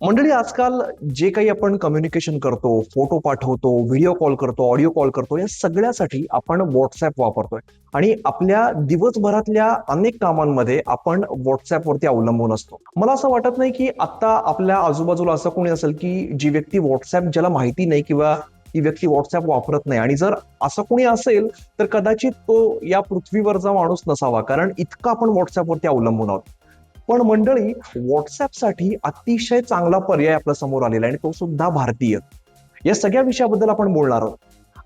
मंडळी आजकाल जे काही आपण कम्युनिकेशन करतो फोटो पाठवतो व्हिडिओ कॉल करतो ऑडिओ कॉल करतो या सगळ्यासाठी आपण व्हॉट्सअप वापरतोय. आणि आपल्या दिवसभरातल्या अनेक कामांमध्ये आपण व्हॉट्सअपवरती अवलंबून असतो. मला असं वाटत नाही की आता आपल्या आजूबाजूला असं कोणी असेल की जी व्यक्ती व्हॉट्सअप ज्याला माहिती नाही किंवा ती व्यक्ती व्हॉट्सअप वापरत नाही. आणि जर असं कोणी असेल तर कदाचित तो या पृथ्वीवरचा माणूस नसावा. कारण इतकं आपण व्हॉट्सअपवरती अवलंबून आहोत. पण मंडळी व्हॉट्सअपसाठी अतिशय चांगला पर्याय आपल्यासमोर आलेला आहे आणि तो सुद्धा भारतीय. या सगळ्या विषयाबद्दल आपण बोलणार आहोत.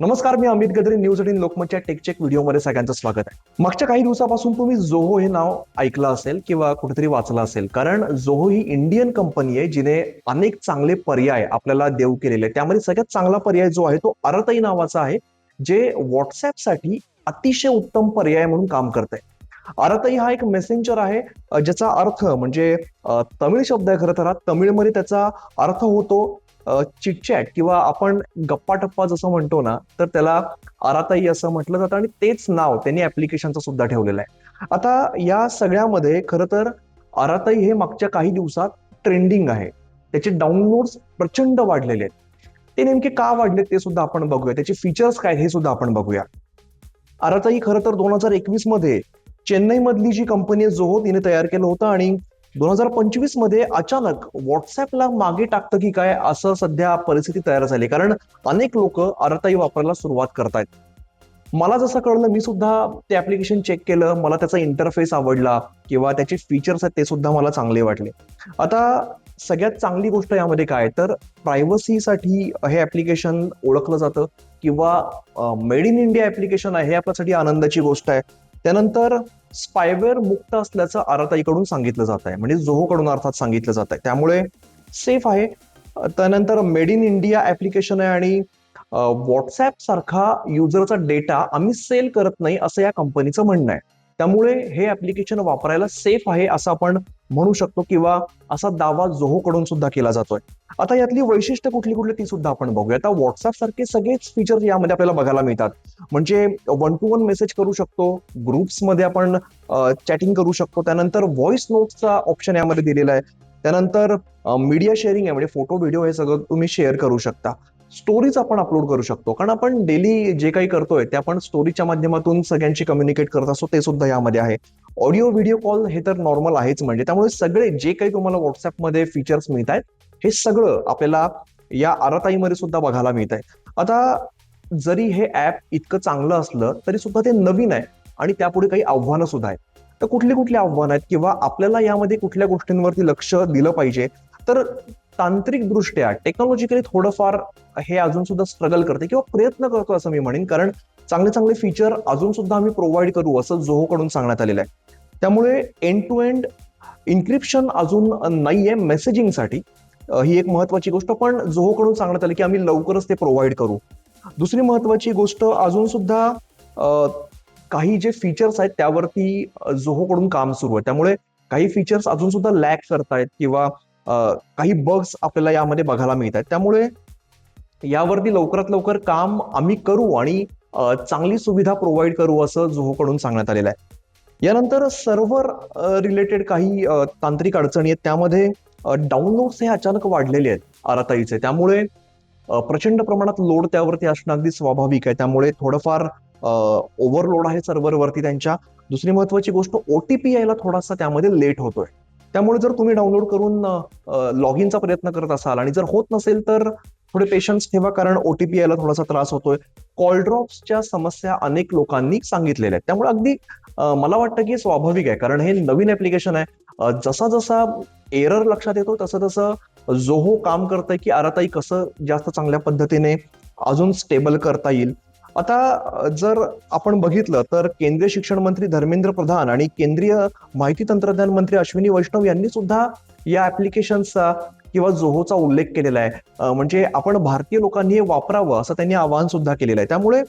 नमस्कार मी अमित गद्रे न्यूज एटीन लोकमतच्या टेकचेक व्हिडिओमध्ये सगळ्यांचं स्वागत आहे. मागच्या काही दिवसापासून तुम्ही जोहो हे नाव ऐकलं असेल किंवा कुठेतरी वाचलं असेल कारण जोहो ही इंडियन कंपनी आहे जिने अनेक चांगले पर्याय आपल्याला देऊ केलेले त्यामध्ये सगळ्यात चांगला पर्याय जो आहे तो अरतई नावाचा आहे जे व्हॉट्सअपसाठी अतिशय उत्तम पर्याय म्हणून काम करत आहे अरतई हा एक मेसेंजर आहे ज्याचा अर्थ म्हणजे तमिळ शब्द आहे खरं तर हा. तमिळमध्ये त्याचा अर्थ होतो चिटचॅट किंवा आपण गप्पा टप्पा जसं म्हणतो ना तर त्याला अराताई असं म्हटलं जातं आणि तेच नाव त्यांनी ऍप्लिकेशनचं सुद्धा ठेवलेलं आहे. आता या सगळ्यामध्ये खरं तर अराताई हे मागच्या काही दिवसात ट्रेंडिंग आहे. त्याचे डाउनलोड्स प्रचंड वाढलेले आहेत. ते नेमके का वाढले ते सुद्धा आपण बघूया. त्याचे फीचर्स काय हे सुद्धा आपण बघूया. अराताई खरं तर दोन हजार एकवीसमध्ये चेन्नई मधली जी कंपनी आहे जोहो तिने तयार केलं होतं आणि दोन हजार पंचवीसमध्ये अचानक व्हॉट्सअपला मागे टाकतं की काय असं सध्या परिस्थिती तयार झाली. कारण अनेक लोक अरताई वापरायला सुरुवात करतायत. मला जसं कळलं मी सुद्धा ते ऍप्लिकेशन चेक केलं. मला त्याचा इंटरफेस आवडला किंवा त्याचे फीचर्स आहेत ते सुद्धा मला चांगले वाटले. आता सगळ्यात चांगली गोष्ट यामध्ये काय? तर प्रायव्हसीसाठी हे ऍप्लिकेशन ओळखलं जातं किंवा मेड इन इंडिया ऍप्लिकेशन आहे हे आपल्यासाठी आनंदाची गोष्ट आहे. त्यानंतर स्पायवेअर मुक्त असल्याचं आरताईकडून सांगितलं जात आहे. म्हणजे जोहोकडून अर्थात सांगितलं जात आहे. त्यामुळे सेफ आहे. त्यानंतर मेड इन इंडिया ऍप्लिकेशन आहे आणि व्हॉट्सॲप सारखा युजरचा डेटा आम्ही सेल करत नाही असं या कंपनीचं म्हणणं आहे. त्यामुळे हे ऍप्लिकेशन वापरायला सेफ आहे असं आपण म्हणू शकतो किंवा असा दावा जोहोकडून सुद्धा केला जातोय. आता यातली वैशिष्ट्य कुठली कुठली ती सुद्धा आपण बघूया. आता व्हॉट्सअप सारखे सगळेच फीचर्स यामध्ये आपल्याला बघायला मिळतात. म्हणजे वन टू वन मेसेज करू शकतो ग्रुप्समध्ये आपण चॅटिंग करू शकतो. त्यानंतर व्हॉइस नोट्सचा ऑप्शन यामध्ये दिलेला आहे. त्यानंतर मीडिया शेअरिंग आहे म्हणजे फोटो व्हिडिओ हे सगळं तुम्ही शेअर करू शकता. स्टोरीज आपण अपलोड करू शकतो. कारण आपण डेली जे काही करतोय ते आपण स्टोरीच्या माध्यमातून सगळ्यांशी कम्युनिकेट करत असतो ते सुद्धा यामध्ये आहे. ऑडिओ व्हिडिओ कॉल हे तर नॉर्मल आहेच म्हणजे. त्यामुळे सगळे जे काही तुम्हाला व्हॉट्सअपमध्ये फीचर्स मिळत आहेत हे सगळं आपल्याला या आरताईमध्ये सुद्धा बघायला मिळत आहे आता जरी हे ऍप इतकं चांगलं असलं तरी सुद्धा ते नवीन आहे आणि त्यापुढे काही आव्हानं सुद्धा आहेत. तर कुठली कुठली आव्हानं आहेत? किंवा आपल्याला यामध्ये कुठल्या गोष्टींवरती लक्ष दिलं पाहिजे? तर तांत्रिक दृष्ट्या टेक्नॉलॉजिकली थोडंफार हे अजून सुद्धा स्ट्रगल करते किंवा प्रयत्न करतो असं मी म्हणेन. कारण चांगले चांगले फीचर अजून सुद्धा आम्ही प्रोव्हाइड करू असं झोहोकडून सांगण्यात आलेलं आहे. त्यामुळे एंड टू एंड इन्क्रिप्शन अजून नाही आहे मेसेजिंगसाठी ही एक महत्वाची गोष्ट पण जोहोकडून सांगण्यात आली की आम्ही लवकरच ते प्रोव्हाइड करू. दुसरी महत्वाची गोष्ट अजून सुद्धा काही जे फीचर्स आहेत त्यावरती अ, जोहोकडून काम सुरू आहे. त्यामुळे काही फीचर्स अजून सुद्धा लॅक करतायत किंवा काही बग्स आपल्याला यामध्ये बघायला मिळत आहेत त्यामुळे यावरती लवकरात लवकर काम आम्ही करू आणि चांगली सुविधा प्रोव्हाइड करू असं जोहोकडून सांगण्यात आलेलं आहे. यानंतर सर्व्हर रिलेटेड काही तांत्रिक अडचणी आहेत. त्यामध्ये डाउनलोड्स हे अचानक वाढलेले आहेत आराताईचे. त्यामुळे प्रचंड प्रमाणात लोड त्यावरती असणं अगदी स्वाभाविक आहे. त्यामुळे थोडंफार ओव्हरलोड आहे सर्व्हरवरती त्यांच्या. दुसरी महत्वाची गोष्ट ओटीपी यायला थोडासा त्यामध्ये लेट होतोय. त्यामुळे जर तुम्ही डाउनलोड करून लॉग इनचा प्रयत्न करत असाल आणि जर होत नसेल तर थोडे पेशन्स ठेवा कारण ओटीपी यायला थोडासा त्रास होतोय. कॉलड्रॉप्सच्या समस्या अनेक लोकांनी सांगितलेल्या आहेत. त्यामुळे अगदी मला वाटतं की स्वाभाविक आहे. कारण हे नवीन ऍप्लिकेशन आहे. जसा जसा एरर लक्षात येतो तसं तसं जोहो काम करतंय की आराताई कसं जास्त चांगल्या पद्धतीने अजून स्टेबल करता येईल. आता जर आपण बघितलं तर केंद्रीय शिक्षण मंत्री धर्मेंद्र प्रधान आणि केंद्रीय माहिती तंत्रज्ञान मंत्री अश्विनी वैष्णव यांनी सुद्धा या ऍप्लिकेशनचा किंवा जोहोचा उल्लेख केलेला आहे. म्हणजे आपण भारतीय लोकांनी हे वापरावं असं त्यांनी आवाहन सुद्धा केलेलं आहे. त्यामुळे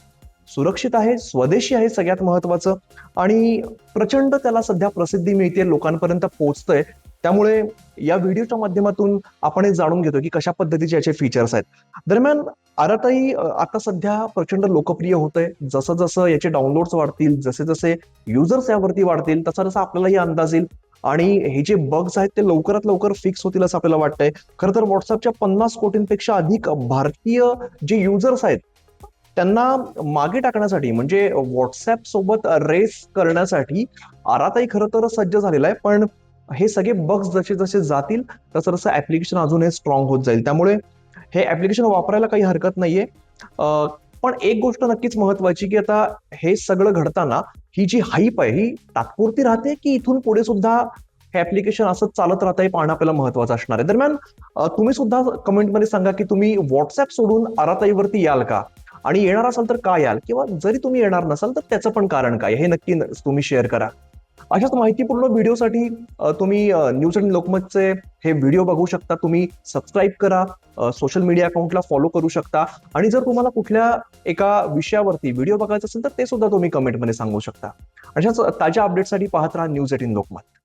सुरक्षित आहे स्वदेशी आहे सगळ्यात महत्वाचं आणि प्रचंड त्याला सध्या प्रसिद्धी मिळते लोकांपर्यंत पोहोचतंय. त्यामुळे या व्हिडिओच्या माध्यमातून आपण हे जाणून घेतो की कशा पद्धतीचे याचे फीचर्स आहेत. दरम्यान आराताई आता सध्या प्रचंड लोकप्रिय होत आहे जसं जसं याचे डाउनलोड्स वाढतील जसे जसे युजर्स यावरती वाढतील तसा तसा आपल्यालाही अंदाज येईल. आणि हे जे बग्स आहेत ते लवकरात लवकर फिक्स होतील असं आपल्याला वाटतंय. खरं तर व्हॉट्सअपच्या पन्नास कोटींपेक्षा अधिक भारतीय जे युजर्स आहेत त्यांना मागे टाकण्यासाठी म्हणजे व्हॉट्सअप सोबत रेस करण्यासाठी आराताही खरं तर सज्ज झालेला आहे. पण हे सगळे बग्स जसे जसे जातील तसं तसं ऍप्लिकेशन अजूनही स्ट्रॉंग होत जाईल. त्यामुळे हे ऍप्लिकेशन वापरायला काही हरकत नाहीये. पण एक गोष्ट नक्कीच महत्वाची की आता हे सगळं घडताना ही जी हाईप आहे ही तात्पुरती राहते की इथून पुढे सुद्धा हे ऍप्लिकेशन असंच चालत राहतं हे पाहणं आपल्याला महत्वाचं असणार आहे. दरम्यान तुम्ही सुद्धा कमेंटमध्ये सांगा की तुम्ही व्हॉट्सअप सोडून आराताईवरती याल का? आणि येणार असाल तर का याल? किंवा जरी तुम्ही येणार नसाल तर त्याचं पण कारण काय हे नक्की तुम्ही शेअर करा. अशाच माहितीपूर्ण व्हिडिओसाठी तुम्ही न्यूज अँड लोकमतचे हे व्हिडिओ बघू शकता. तुम्ही सबस्क्राईब करा सोशल मीडिया अकाउंटला फॉलो करू शकता. आणि जर तुम्हाला कुठल्या एका विषयावरती व्हिडिओ बघायचा असेल तर ते सुद्धा तुम्ही कमेंटमध्ये सांगू शकता. अशाच ताज्या अपडेटसाठी पाहत राहा न्यूज एटीन लोकमत.